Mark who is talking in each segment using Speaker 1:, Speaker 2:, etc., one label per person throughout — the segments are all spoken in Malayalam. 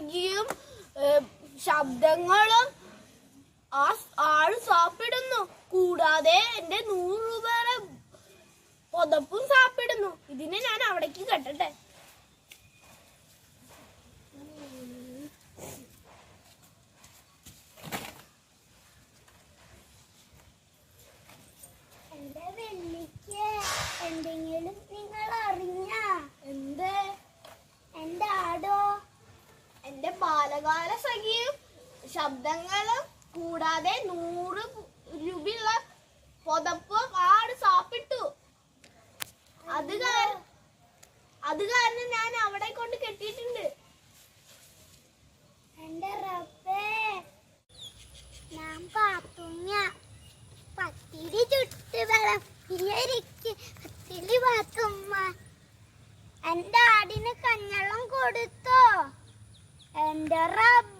Speaker 1: ബാലസഖിയും ശബ്ദങ്ങളും ആ ആൾ സാപ്പിടുന്നു. കൂടാതെ എന്റെ നൂറ് രൂപയുടെ പുതപ്പും സാപ്പിടുന്നു. ഇതിനെ ഞാൻ അവിടേക്ക് കെട്ടട്ടെ
Speaker 2: എന്റെ വെള്ളിക്ക് എന്തെങ്കിലും നിങ്ങൾ അറിഞ്ഞ
Speaker 1: എന്തേ
Speaker 2: എന്റെ ആടോ
Speaker 1: എന്റെ ബാലകാല സഖിയും ശബ്ദങ്ങളും കൂടാതെ നൂറ് രൂപയുള്ള പുതപ്പും ആട് സാപ്പിട്ടു. അത് അത് കാരണം ഞാൻ അവിടെ കൊണ്ട് കെട്ടിയിട്ടുണ്ട്.
Speaker 2: എന്റെ ഞാൻ ആടിന് കഞ്ഞളം കൊടുത്തോ? എന്റെ റബ്ബേ.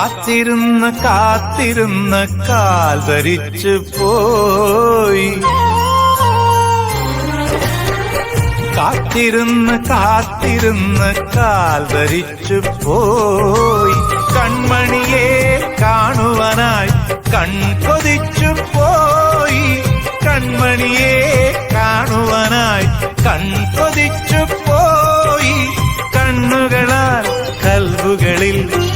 Speaker 3: കാത്തിരുന്ന് കാത്തിരുന്ന് കാൽ ധരിച്ചു പോയി. കാത്തിരുന്ന് കാത്തിരുന്ന് കാൽ ധരിച്ചു പോയി. കൺമണിയെ കാണുവാനായി കൺകൊതിച്ചു പോയി. കൺമണിയെ കാണുവാനായി കൺകൊതിച്ചു പോയി. കണ്ണുകളാൽ കൽവുകളിൽ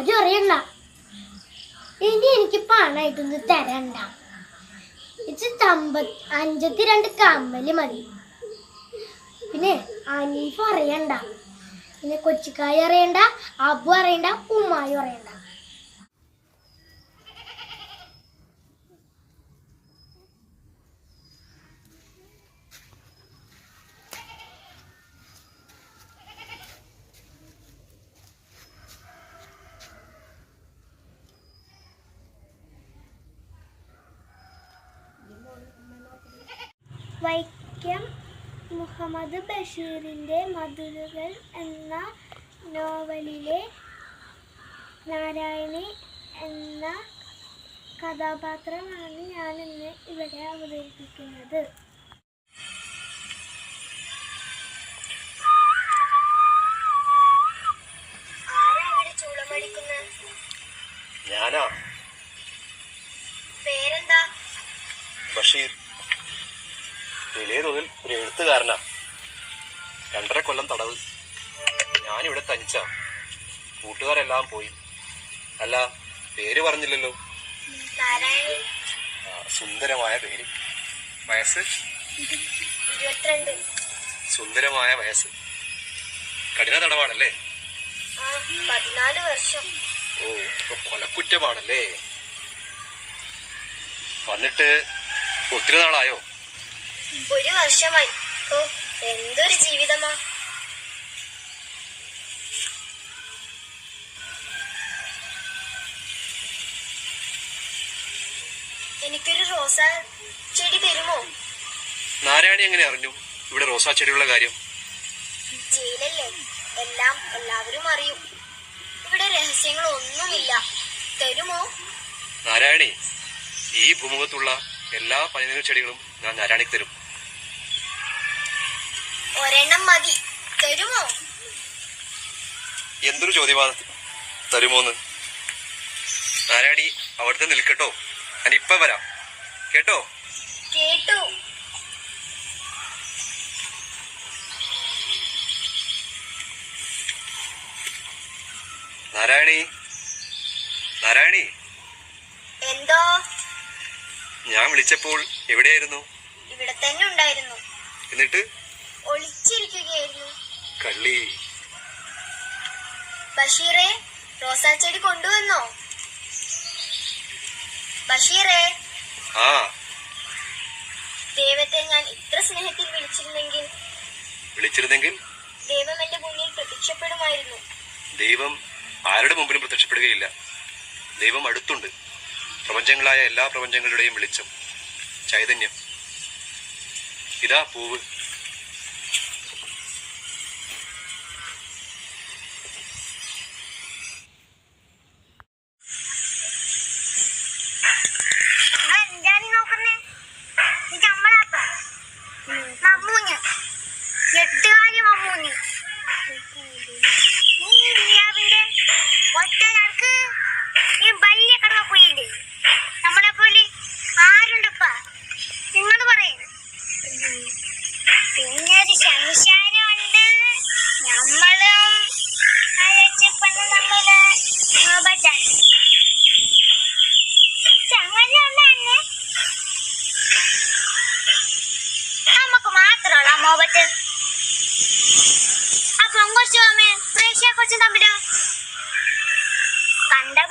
Speaker 2: ആരും അറിയണ്ട. ഇനി എനിക്ക് പണമായിട്ടൊന്ന് തരണ്ട. അഞ്ചത്തി രണ്ട് കമ്മൽ മതി. പിന്നെ അനീഫ് അറിയണ്ട. പിന്നെ കൊച്ചിക്കായി അറിയണ്ട അബു അറിയണ്ട ഉമ്മായി അറിയണ്ട. മുഹമ്മദ് ബഷീറിന്റെ മധുരകൾ എന്ന നോവലിലെ നാരായണി എന്ന കഥാപാത്രമാണ് ഞാൻ ഇന്ന് ഇവിടെ അവതരിപ്പിക്കുന്നത്.
Speaker 4: ഞാനാ.
Speaker 2: പേരെന്താ?
Speaker 4: ബഷീർ. വലിയ തോതിൽ ഒരു എഴുത്തുകാരനാ. രണ്ടര കൊല്ലം തടവ്. ഞാനിവിടെ തനിച്ച കൂട്ടുകാരെല്ലാം പോയി. അല്ല പേര് പറഞ്ഞില്ലല്ലോ. സുന്ദരമായ പേര്. വയസ്സ്? സുന്ദരമായ വയസ്സ്. കഠിന തടവാണല്ലേ?
Speaker 2: പതിനാല് വർഷം.
Speaker 4: ഓ ഇപ്പൊ കൊലക്കുറ്റമാണല്ലേ? വന്നിട്ട് ഒത്തിരി നാളായോ?
Speaker 2: ഒരു വർഷമായി. ഓ എന്തൊരു ജീവിതമാ. എനിക്കൊരു റോസ ചെടി തരുമോ?
Speaker 4: നാരായണി എങ്ങനെ അറിഞ്ഞു? ഇവിടെ റോസാ ചെടിയുള്ള കാര്യം.
Speaker 2: ജയിലല്ലേ? എല്ലാം എല്ലാവരും അറിയും. ഇവിടെ രഹസ്യങ്ങളൊന്നുമില്ല. തരുമോ?
Speaker 4: നാരായണി ഈ ഭൂമുഖത്തുള്ള എല്ലാ പതിനൊന്ന് ചെടികളും ഞാൻ നാരായണിക്ക് തരും.
Speaker 2: ഒരെണ്ണം മതി. തരുമോ?
Speaker 4: എന്തൊരു ചോദ്യമാണ് തരുമോന്ന്? ആരാടി അവിടുത്തെ നിൽക്കട്ടോ? ഞാൻ ഇപ്പൊ വരാം. കേട്ടോ?
Speaker 2: കേട്ടു.
Speaker 4: നാരായണി? നാരായണി?
Speaker 5: എന്തോ?
Speaker 4: ഞാൻ വിളിച്ചപ്പോൾ എവിടെയായിരുന്നു?
Speaker 5: ഇവിടെ തന്നെ ഉണ്ടായിരുന്നു.
Speaker 4: എന്നിട്ട്?
Speaker 5: ഒളിച്ചിരിക്കുകയായിരുന്നു.
Speaker 4: കള്ളി.
Speaker 5: ബഷീറെ റോസാച്ചെടി ചെടി കൊണ്ടുവന്നോ? ബഷീറെ.
Speaker 4: ആ.
Speaker 5: ദൈവത്തെ ഞാൻ ഇത്ര സ്നേഹത്തിൽ വിളിച്ചിരുന്നെങ്കിൽ?
Speaker 4: വിളിച്ചിരുന്നെങ്കിൽ?
Speaker 5: ദൈവം എന്റെ മുന്നിൽ പ്രത്യക്ഷപ്പെടുമായിരുന്നു.
Speaker 4: ദൈവം ആരുടെ മുമ്പിലും പ്രത്യക്ഷപ്പെടുകയില്ല. ദൈവം അടുത്തുണ്ട്. പ്രപഞ്ചങ്ങളായ എല്ലാ പ്രപഞ്ചങ്ങളുടെയും വെളിച്ചം. ചൈതന്യം. ഇതാ പൂവ്.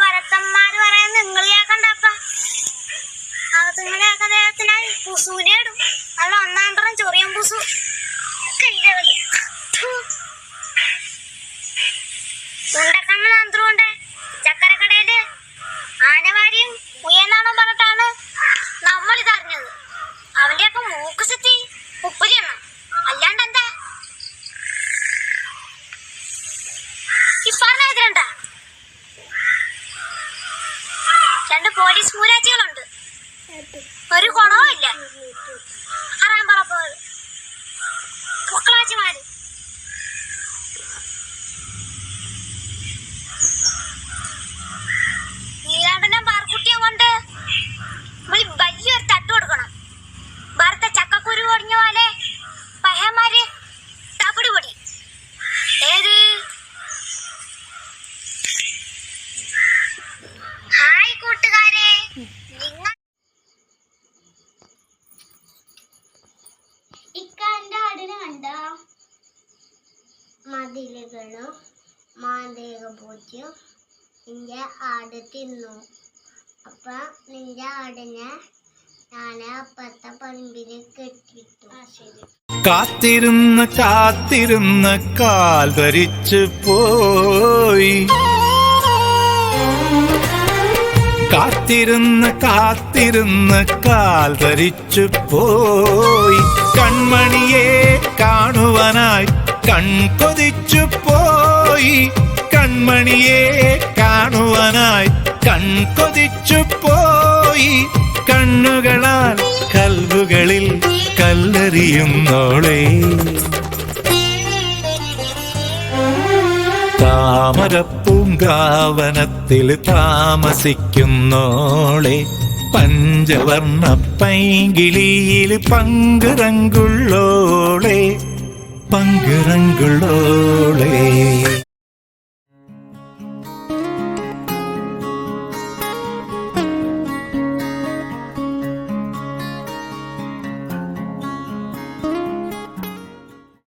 Speaker 5: ഭരത്തന്മാര് പറയാൻ നിങ്ങൾ കേക്കണ്ടപ്പ അതുങ്ങളെ അദ്ദേഹത്തിനാൽ പുസൂനെ
Speaker 1: മാന്തേക നിന്റെ നിന്റെ ആട് തിന്നു. അപ്പൊ നിന്റെ ആടിനെ ഞാൻ അപ്പത്തെ പറമ്പിൽ കെട്ടിട്ടു ആ ശരി.
Speaker 3: കാത്തിരുന്ന് കാത്തിരുന്ന് കാൽ ധരിച്ചു പോയി. കാത്തിരുന്ന് കാത്തിരുന്ന് കാൽ ധരിച്ചു പോയി. കൺമണിയെ കാണുവാനായി കൺകൊതിച്ചു പോയി. കൺമണിയെ കാണുവാനായി കൺകൊതിച്ചു പോയി. കണ്ണുകളാൽ കൽവുകളിൽ കല്ലെറിയുന്നോളെ. താമരപ്പൂങ്കാവനത്തിൽ താമസിക്കുന്നോളെ. പഞ്ചവർണ പൈങ്കിളിയിൽ പങ്കുറങ്കുള്ളോളെ. പങ്കുറങ്കുള്ളോളെ.